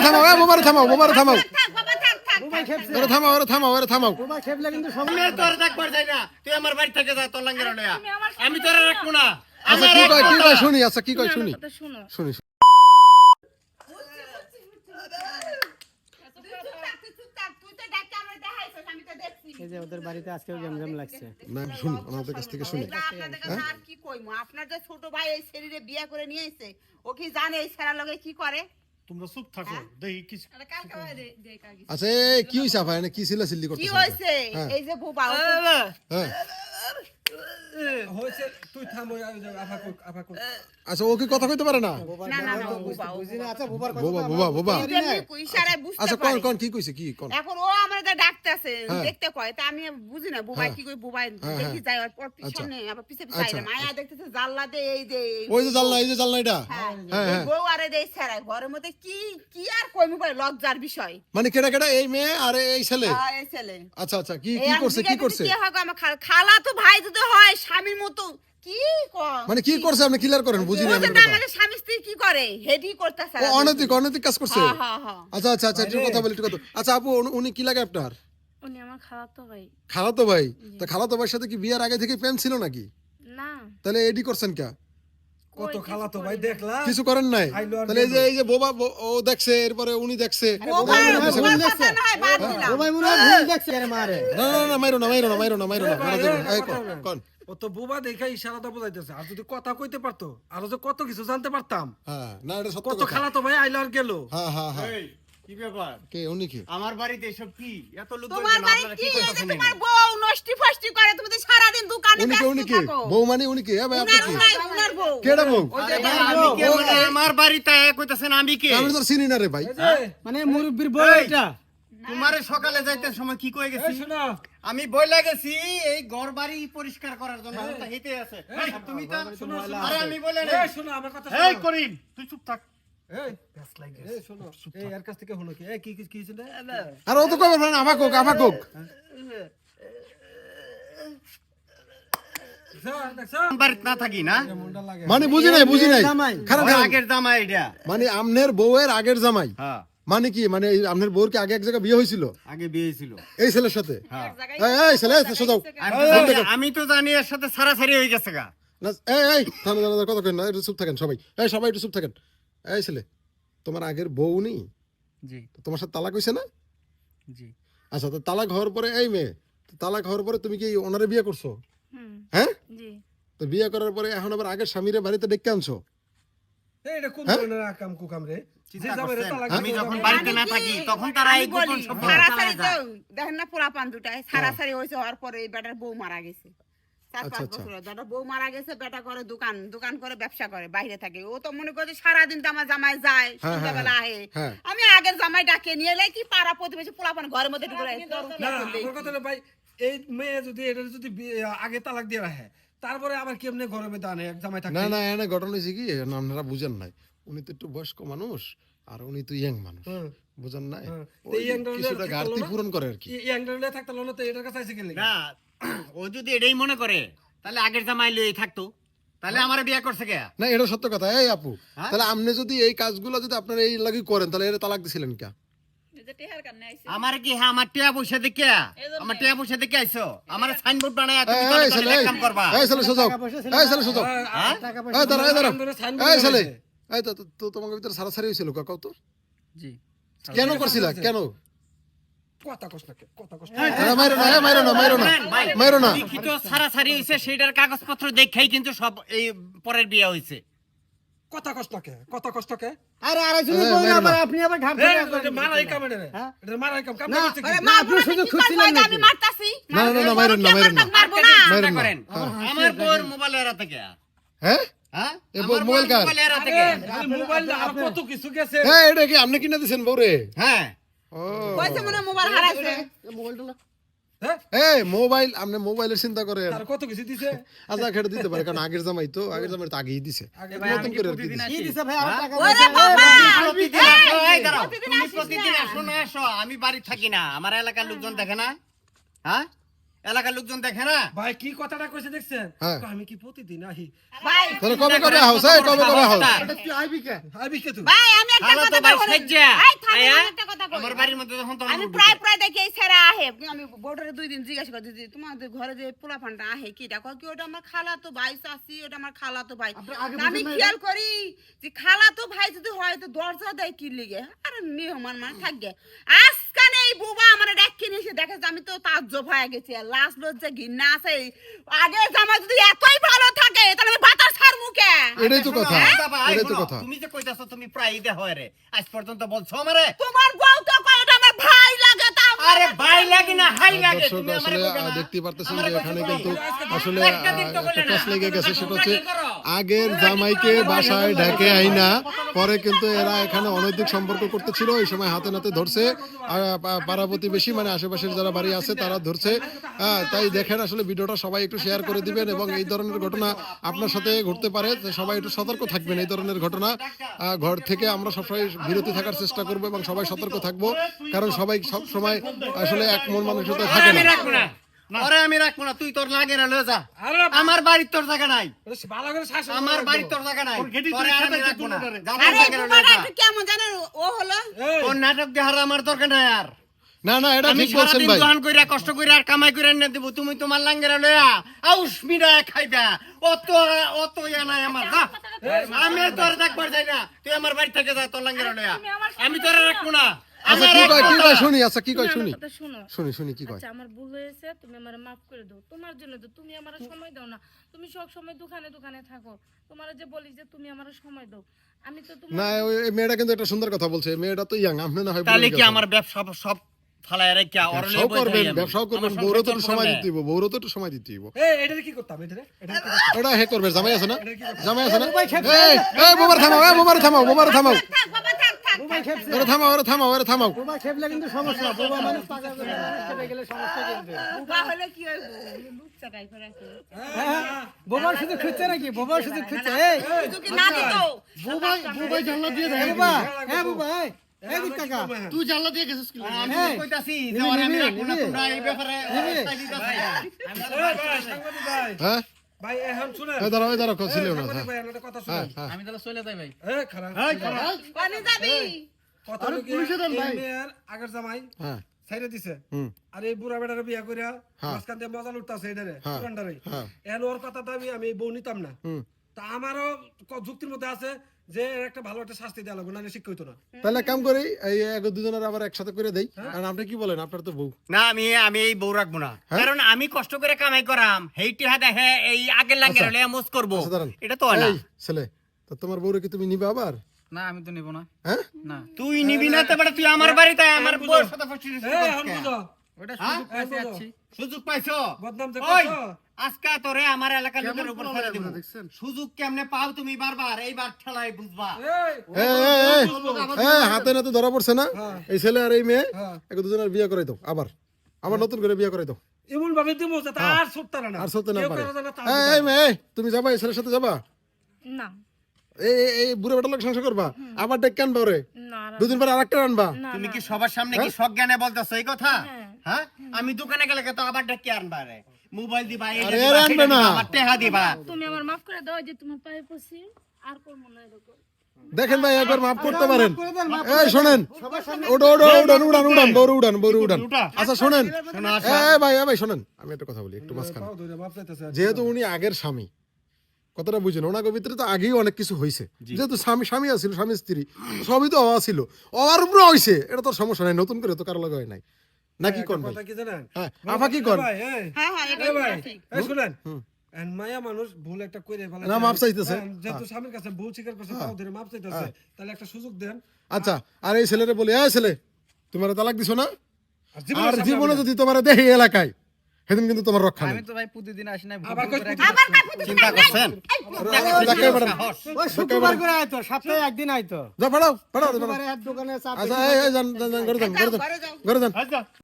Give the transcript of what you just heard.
বোমারে থামাও এ বোমারে থামাও বোমারে থামাও। থাক বাবা থাক থাক ওরে থামাও ওরে থামাও ওরে থামাও। খেপলে কিন্তু সব আমি তোর দেখবার যাই না। তুই আমার বাড়ি থেকে যা তোর লাঙ্গের আমি তোর রাখব না। আচ্ছা কি কয় কি কয় শুনি আচ্ছা কি কয় শুনি শুনি। তুই চুপ থাক, তুই চুপ থাক, তুই তো ডাক্তার আমার দেখাইছিস, আমি তো দেখছি। এই যে ওদের বাড়িতে আজকেও জমজম লাগছে। না শুনি ওনাদের কাছ থেকে শুনি। এগুলা আপনাদের কাছে আর কি কইমু? আপনার যে ছোট ভাই এই শরীরে বিয়া করে নিয়ে এসে ও কি জানে এই ছেড়া লগে কি করে? তোমরা চুপ থাকো দেখি কিছু আচ্ছা কি হইছে ভাই এনে কি ছিলা সিল্লি কি হইছে? হ্যাঁ। এই যে বুবা ও হ্যাঁ। হয়েছে তুই থাম ওই আফা কোক আফা কোক আচ্ছা ও কি কথা কইতে পারে না? না না না ও বুবা ও বুঝি না আচ্ছা বোবার কথা বোবা বোবা বোবা। বুঝতে এমনি পারি না। ইশারায় বুঝতে আচ্ছা কোন কোন কি কইছে কি কোন? এখন ও আমার ডাকতেছে। দেখতে কয় তা আমি বুঝি না বুবাই। কি কই বুবাই দেখি। যাই ওর পর। পিছনে আবার পিছে পিছে আইরে দেখতেছে জানলা দে এই দে ওই যে জানলা এই যে জানলা এটা? হ্যাঁ, এই। বউ আরে দেই ছাড়াই ঘরের মধ্যে কি কি আর কইমু পাই লজ্জার বিষয়। মানে কেডা কেডা এই মেয়ে আর এই ছেলে? হ্যাঁ, এই ছেলে। আচ্ছা আচ্ছা কি করছে কি করছে কে হয় আমার খালা তো ভাই যদি হয় স্বামীর মতো কি কর মানে কি করছে আপনি ক্লিয়ার করেন বুঝি না আমাদের স্বামী স্ত্রী কি করে? হেডি করতেছে ও অনৈতিক অনৈতিক কাজ করছে। হ্যাঁ হ্যাঁ হ্যাঁ। আচ্ছা আচ্ছা আচ্ছা একটু কথা বলি একটু কথা আচ্ছা আপু উনি- কি লাগে আপনার? উনি আমার খালাতো ভাই। খালাতো ভাই? তা খালাতো ভাইয়ের সাথে কি বিয়ার আগে থেকে প্যান ছিল নাকি? না। তাহলে এডি করছেন কে? কত খালা তো ভাই দেখলাম। কিছু করেন নাই? তাহলে এই যে এই যে বোবা বো- ও দেখছে এরপরে উনি দেখছে। বোবার না, না, না, কথা না বাদ দিলাম। বোমাই মনে ভুল দেখছে আরে মারে? না না না মাইরো না মাইরো না মাইরো না মাইরো না মারা যাবে। কোন ও তো বুবা দেখে ইশারাটা বোঝাইতেছে আর যদি কথা কইতে পারতো আরও যে কত কিছু জানতে পারতাম। হ্যাঁ না এটা সত্য কত কথা। খালা তো ভাই আইলো আর গেল। হ্যাঁ হ্যাঁ হ্যাঁ। এই, কি ব্যাপার? কে উনি কি? আমার বাড়িতে এসব কি? এত লোক তোমার বাড়ি আপনারা কি? এই যে করতেছেন তোমার বউ নষ্টি ফষ্টি করে তুমি তো সারাদিন দোকানে উনি কে উনি কি? থাকো। বউ মানে উনি কি? এ ভাই আপনি উনার কি? উনার উনার বউ। কেডা বউ? আরে ভাই, আমি কে মানে আমার বাড়িতে কইতাছেন আমি কে? আমি তো চিনি না রে ভাই। মানে মুরব্বির বউ এই। এটা। তোমারে সকালে যাইতে সময় কি কই গেছি? শোনো আমি বইলা গেছি এই ঘর বাড়ি পরিষ্কার করার জন্য আছে। তুমি তো আরে আমি বলে শোনো আমার কথা এই করিম তুই চুপ থাক। এই এই শোনো এর কাছ থেকে হলো কি? এই কি কি কি ছিল আর ও তো কবে মানে মানে বুঝি নাই বুঝি নাই। জামাই। আগের জামা এটা। মানে আমনের বউয়ের আগের জামাই। হ্যাঁ। মানে কি? মানে এই আমনের বউর কি আগে এক জায়গায় বিয়ে হয়েছিল? আগে বিয়ে ছিল এই ছেলের সাথে? হ্যাঁ। এই এই ছেলে সোজাও আমি তো জানি- আমি তো জানি এর সাথে সারাসারি হয়ে গেছে গা। না এই এই থামে দাঁড়া কথা কেন না একটু চুপ থাকেন সবাই। এই সবাই একটু চুপ থাকেন। এই ছেলে তোমার আগের বউ নেই? জি। তোমার সাথে তালাক হয়েছে না? জি। আচ্ছা তো তালাক হওয়ার পরে এই মেয়ে তালাক হওয়ার পরে তুমি কি ওনারে বিয়ে করছ? হ্যাঁ? জি। তো বিয়ে করার পরে এখন আবার আগের স্বামীরে বাড়িতে ডেকে আনছো? এটা কোন? ধরনের আকাম কুকাম রে? আমি যখন বাড়িতে না থাকি তখন তারা এই গোপন সারাসারি চালায় তো যায়। দেখেন না পোলা পান দুটাই। সারাসারি হয়েছে হওয়ার পরে এই বেটার বউ মারা গেছে। চার পাঁচ। বছর বেটার বউ মারা গেছে বেটা করে দোকান দোকান করে ব্যবসা করে বাইরে থাকে। ও তো মনে করে সারাদিন তো আমার জামাই যায় সন্ধ্যাবেলা আহে। আমি আগের জামাই ডাকে নিয়ে এলে কি পাড়া প্রতিবেশী পোলা পান ঘরের মধ্যে ঢুকে ভাই এই মেয়ে যদি এটা যদি আগে তালাক দিয়ে রাখে তারপরে আবার কেমনে ঘরের মধ্যে আনে জামাই থাকে না না এনে ঘটনা হয়েছে কি আপনারা বুঝেন নাই। উনি তো একটু বয়স্ক মানুষ আর উনি তো ইয়াং মানুষ। বুঝেন young কিছুটা ঘাটতি পূরণ করে আর কি। থাকতে না তো এটার কাছে আছে না ও যদি এটাই মনে করে তাহলে আগের জামাই লই থাকতো। তাহলে আমার বিয়ে করছে কে? না এটা সত্য কথা। এই আপু হ্যাঁ? তাহলে আপনি যদি এই কাজগুলো যদি আপনারা এই লাগি করেন তাহলে এটা তালাক দিছিলেন কে? আমার কি হ্যাঁ আমার টিয়া পয়সা দেখে আমার টিয়া পয়সা দেখে আইছো? আমার সাইনবোর্ড বানায় তুমি কাম করবা। এই ছিল এই না। সোজাও হ্যাঁ? টাকা এই পয়সা দাঁড়া এই দাঁড়া। এই ছেলে। লাগাইছে। এই তো তো তোমাকে ভিতরে সারাসারি হয়েছিল কাকাও তো। জি। কেন করছিলা? কেন? কথা কষ্ট কথা কষ্ট মাইরো না মাইরো না মাইরো না মাইরো না। লিখিত সারাসারি হইছে সেটার কাগজপত্র দেখেই কিন্তু সব এই পরের বিয়ে হইছে কথা কষ্ট কে কথা কষ্ট কে। আরে আরে শুধু এই, আবার আপনি আবার ঘাট এই, এটা মারাই কাম এটা হ্যাঁ? এটা মারাই কাম কাম না, কি? না, আপনি শুধু খুঁজছিলেন করব? আমি মারতাছি। না, না, না, মারেন না, মারেন না। মারবো না। মারেন চিন্তা না। করেন আমার বউর মোবাইল এরা থেকে। হ্যাঁ? হ্যাঁ? হ্যাঁ এটা কি আপনি কিনে দিছেন বউরে? হ্যাঁ। মনে হয় মোবাইল হারাইছে। হ্যাঁ? এই মোবাইল আপনি মোবাইলের চিন্তা করেন। কত কিছু দিছে? আচ্ছা খেটে দিতে পারে কারণ আগের জামাই তো আগের জামাই তো আগেই দিছে। নতুন করে কি দিছে? ভাই! প্রতিদিন। আসো না আসো। আমি বাড়ি থাকি না আমার এলাকার লোকজন দেখে না। হ্যাঁ? এলাকার লোকজন দেখে না? ভাই কি কথাটা কইছে দেখছেন? হ্যাঁ। আমি কি প্রতিদিন আহি? ভাই। তাহলে কবে কবে হাউস এই কবে কবে হাউস। তুই আইবি কে? আইবি কে তুই? ভাই আমি একটা তো কথা ভাই বলি। সাজ্জা। এই থামেন, আয়া, আমি একটা কথা কই। আমার বাড়ির মধ্যে যখন তখন আমি প্রায় প্রায় দেখি এই স্যারা আহে। আমি বোর্ডারে দুই দিন জিজ্ঞাসা করছি যে তোমাদের ঘরে যে পোলা ফান্ডা আহে কি? দেখো কি ওটা আমার খালা তো ভাই চাষি ওটা আমার খালা তো ভাই আমি খেয়াল করি যে খালা তো ভাই যদি হয় তো দরজা দেয় কি লিগে? আরে মেহমান মানে থাকবে আজকানে এই বুবা আমার ডাকি নিয়ে এসে দেখে যে আমি তো তাজ্জব হয়ে গেছি লাস্ট লজ্জা ঘিন্না আছে আগে জামা যদি এতই ভালো থাকে তাহলে আমি বাতাস ছাড় মুখে এটাই তো কথা আচ্ছা, বাবা, এই এটাই তো কথা তুমি যে কইতাছো তুমি প্রায় ঈদে হয় রে আজ পর্যন্ত বলছো আমারে তোমার বউ তো কয় আমার ভাই লাগে তা আরে ভাই লাগে না হাই লাগে দর্শক তুমি আমারে? দেখতে পারতেছেন যে এখানে কিন্তু আসলে একটা দিন তো আহ, না। কাজ লেগে গেছে সেটা হচ্ছে কি? আগের জামাইকে বাসায় ডেকে আইনা। পরে কিন্তু এরা এখানে অনৈতিক সম্পর্ক করতেছিল, এই সময় হাতে নাতে ধরছে। পাড়া প্রতিবেশী মানে আশেপাশের যারা বাড়ি আছে, তারা ধরছে। তাই দেখেন আসলে ভিডিওটা সবাই একটু শেয়ার করে দিবেন এবং এই ধরনের ঘটনা আপনার সাথে ঘটতে পারে। সবাই একটু সতর্ক থাকবেন এই ধরনের ঘটনা। ঘর থেকে আমরা সবসময় বিরতি থাকার চেষ্টা করব এবং সবাই সতর্ক থাকব। কারণ সবাই সব সময় আসলে এক মন মানুষতা থাকে না। আরে আমি রাখব না তুই তোর লাগে না লয়ে যা। আমার বাড়ির তোর জায়গা নাই। আমার বাড়ির তোর জায়গা নাই। আমি রাখব না। কেমন জানেন ও হলো? ওর নাটক দেখার আমার দরকার নাই আর। না না এটা ঠিক বলছেন ভাই। দোকান কইরা কষ্ট কইরা আর কামাই কইরা এনে দেব তুমি তোমার লাঙ্গেরা লয়া আউস মিরা খাইবা। অত অত ইয়া নাই আমার আমি তোর দেখবার যাই না। তুই আমার বাড়ি থেকে যা তোর লাঙ্গেরা লয়া আমি তোর রাখব না। আচ্ছা কি কয়? কি কয়? শুনি আচ্ছা কি কয়? শুনি। শোনো। শুনি শুনি কি কয়? আচ্ছা আমার ভুল হয়েছে তুমি আমার মাফ করে দাও। তোমার জন্য তো তুমি আমার সময় দাও না। তুমি সব সময় দোকানে দোকানে থাকো। তোমার যে বলি যে তুমি আমার সময় দাও। আমি তো তোমার না ওই মেয়েটা কিন্তু একটা সুন্দর কথা বলছে। মেয়েটা তো ইয়াং আপনি না হয় তাহলে কি আমার ব্যবসা সব ফালায় রেখে ওর ব্যবসাও করবেন ব্যবসাও করবেন বউরও তো সময় দিতে হইব বউরও তো সময় দিতে হইব। এই এটারে কি করতাম? এটা এটা হে করবে জামাই আছে না? জামাই আছে না? এই এই বোমার থামাও এই বোমার থামাও বোমার থামাও। বাবা ওরে থামাও ওরে থামাও ওরে থামাও। বোবা খেপলে কিন্তু সমস্যা বোবা মানুষ টাকা করে খেপে গেলে সমস্যা কিন্তু। বুবা হলে কি হইব লুক চাকাই করে হ্যাঁ, হ্যাঁ। বোবার শুধু খুঁজছে নাকি? বোবার শুধু খুঁজছে এই। না দিত বোবাই বোবাই জানলা দিয়ে দেয় বোবা হ্যাঁ বোবা তুই জানলা দিয়ে গেছিস আমি কইতাছি যে আমি রাখব না তোমরা এই ব্যাপারে হ্যাঁ? ভাই, এখন শুনেন। এই দাঁড়াও এই দাঁড়াও না হ্যাঁ ভাই, একটা কথা হ্যাঁ শুনেন। হ্যাঁ আমি তাহলে চলে যাই ভাই এই, খারাপ। যাবি কথা আগের জামাই হ্যাঁ ছাইরে দিছে আর এই বুড়া বেটারে বিয়া কইরা হ্যাঁ। মাঝখান দিয়ে মজা লুটতাছে এটারে। পুরানটারে। এখন ওর কথাটা আমি আমি বউ নিতাম না তা আমারও ক- যুক্তির মধ্যে আছে যে একটা ভালো একটা শাস্তি দেওয়া লাগবে নাহলে শিক্ষা হইতো না। তাহলে কাম করি এই দুজনের আবার একসাথে করে দেই। আর আপনি কি বলেন? আপনার তো বউ। না আমি আমি এই বউ রাখব না। কারণ আমি কষ্ট করে কামাই করাম। হেইটি হাতে হে এই আগের লাঙ্গের হলে মোজ করব। আচ্ছা, এটা তো না। ছেলে তো তোমার বউরে কি তুমি নিবে আবার? না আমি তো নিব না। হ্যাঁ? না। তুই নিবি না তো তুই আমার বাড়িতে আয়, আমার বউর সাথে ফসিস ওটা হ্যাঁ? সুযোগ পাইছি যাচ্ছি সুযোগ পাইছো? বদনাম যে করছ। আজকে তোরে আমার এলাকার লোকের উপর ছেড়ে দিব সুযোগ কেমনে পাও তুমি বারবার? এইবার বুঝবা। এই, হাতে নাতে ধরা পড়ছে না? এই ছেলে আর এই মেয়ে এক দুজনের বিয়ে করে দাও আবার। আবার নতুন করে বিয়ে করে দাও। এমন ভাবে দিব যাতে আর না সত্যি না পারে। কারও যেন তাড়া এই, এই মেয়ে তুমি যাবা এই ছেলের সাথে যাবা? না। এই এই- বুড়ো বেটার লোক সংসার করবা? আবার ডেক কেন রে না না, দুদিন পরে আরেকটা আনবা? না তুমি কি সবার সামনে কি সজ্ঞানে বলতেছো এই কথা? হ্যাঁ। আমি দোকানে গেলে তো আবার ডেকে আনবা রে মোবাইল দিবা এটা আরে, আনবে না। আবার টেহা দিবা। তুমি আমার মাফ করে দাও যে তোমার পায়ে পড়ছি আর করব না এরকম। দেখেন ভাই একবার মাফ করতে পারেন। এই শোনেন। ওডো ওডো উড়ান উড়ান উড়ান বড় উড়ান। বড় উড়ান আচ্ছা শোনেন। এই ভাই এই ভাই শোনেন। আমি একটা কথা বলি একটু মাঝখানে। ধরে মাপ চাইতেছে যেহেতু উনি আগের স্বামী কথাটা বুঝেন ওনাকে ভিতরে তো আগেই অনেক কিছু হয়েছে যেহেতু স্বামী স্বামী আছিল স্বামী স্ত্রী সবই তো হওয়া ছিল হওয়ার উপরে হয়েছে এটা তো সমস্যা নাই নতুন করে তো কারও লাগে হয় নাই। নাকি কোন ভাই? কথা কি জানেন? হ্যাঁ আপা কি কোন? হ্যাঁ। হ্যাঁ এটা ভাই এই শুনেন এন মায়া মানুষ ভুল একটা কইরে ফেলে না, মাপ চাইতেছে। যেহেতু স্বামীর কাছে ভুল স্বীকার করছে তাও ধরে মাপ চাইতেছে। তাহলে একটা সুযোগ দেন। আচ্ছা আর এই ছেলেরে বলি এই ছেলে তোমার তালাক দিছো না? আর জীবনে। যদি তোমার দেখি এলাকায় সেদিন কিন্তু তোমার রক্ষা নেই। আমি তো ভাই প্রতিদিন আসি না আবার কই চিন্তা করছেন? ওই শুক্রবার করে আইতো সপ্তাহে একদিন আইতো। যা পাঠাও শুক্রবারে এক দোকানে চা আচ্ছা এই যান যান যান, ঘরে যান ঘরে যান ঘরে যান। আচ্ছা।